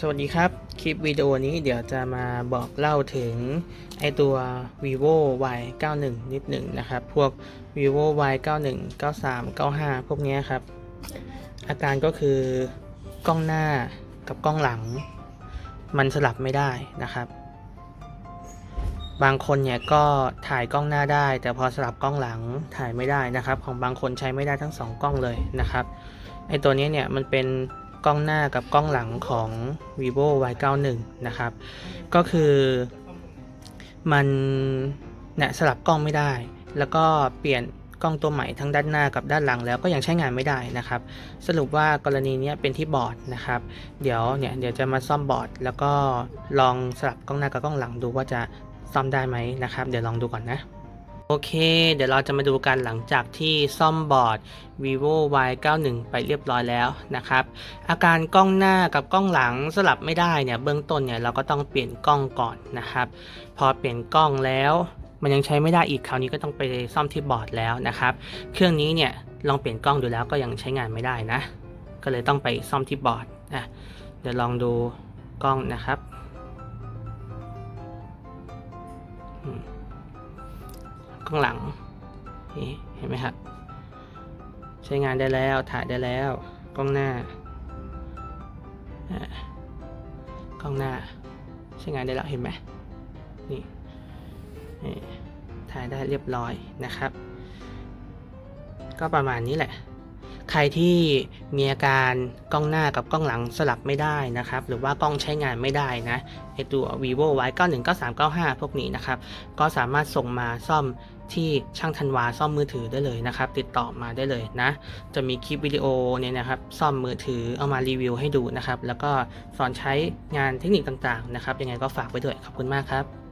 สวัสดีครับ คลิปวิดีโอนี้เดี๋ยวจะมาบอกเล่าถึงไอตัว vivo y 9 1นิดหนึ่งนะครับ พวก vivo y 9 1 93 95 พวกนี้ครับ อาการก็คือกล้องหน้ากับกล้องหลัง มันสลับไม่ได้นะครับ บางคนเนี่ยก็ถ่ายกล้องหน้าได้ แต่พอสลับกล้องหลังถ่ายไม่ได้นะครับ ของบางคนใช้ไม่ได้ทั้งสองกล้องเลยนะครับไอตัวนี้เนี่ยมันเป็น กล้องหน้ากับกล้องหลังของ vivo y 9 1นะครับ ก็คือมันเนี่ยสลับกล้องไม่ได้ แล้วก็เปลี่ยนกล้องตัวใหม่ทั้งด้านหน้ากับด้านหลังแล้วก็ยังใช้งานไม่ได้นะครับ สรุปว่ากรณีนี้เป็นที่บอร์ดนะครับ เดี๋ยวเนี่ยเดี๋ยวจะมาซ่อมบอร์ด แล้วก็ลองสลับกล้องหน้ากับกล้องหลังดูว่าจะซ่อมได้ไหมนะครับ เดี๋ยวลองดูก่อนนะ โอเค เดี๋ยวเราจะมาดูกันหลังจากที่ซ่อมบอร์ด vivo y 9 1ไปเรียบร้อยแล้วนะครับ อาการกล้องหน้ากับกล้องหลังสลับไม่ได้เนี่ย เบื้องต้นเนี่ยเราก็ต้องเปลี่ยนกล้องก่อนนะครับ พอเปลี่ยนกล้องแล้วมันยังใช้ไม่ได้อีกคราวนี้ก็ต้องไปซ่อมที่บอร์ดแล้วนะครับ เครื่องนี้เนี่ยลองเปลี่ยนกล้องดูแล้วก็ยังใช้งานไม่ได้นะ ก็เลยต้องไปซ่อมที่บอร์ดอะเดี๋ยวลองดูกล้องนะครับ ข้างหลังนี่เห็นไหมครับ ใช้งานได้แล้วถ่ายได้แล้ว กล้องหน้าอ่ากล้องหน้า ใช้งานได้แล้วเห็นไหมนี่นี่ถ่ายได้เรียบร้อยนะครับ ก็ประมาณนี้แหละ ใครที่มีอาการกล้องหน้ากับกล้องหลังสลับไม่ได้นะครับ หรือว่ากล้องใช้งานไม่ได้นะไอตัว vivo y 9 1 9 3 9 5 พวกนี้นะครับ ก็สามารถส่งมาซ่อมที่ช่างธันวาซ่อมมือถือได้เลยนะครับ ติดต่อมาได้เลยนะ จะมีคลิปวิดีโอเนี่ยนะครับ ซ่อมมือถือเอามารีวิวให้ดูนะครับ แล้วก็สอนใช้งานเทคนิคต่างๆนะครับ ยังไงก็ฝากไว้ด้วยขอบคุณมากครับ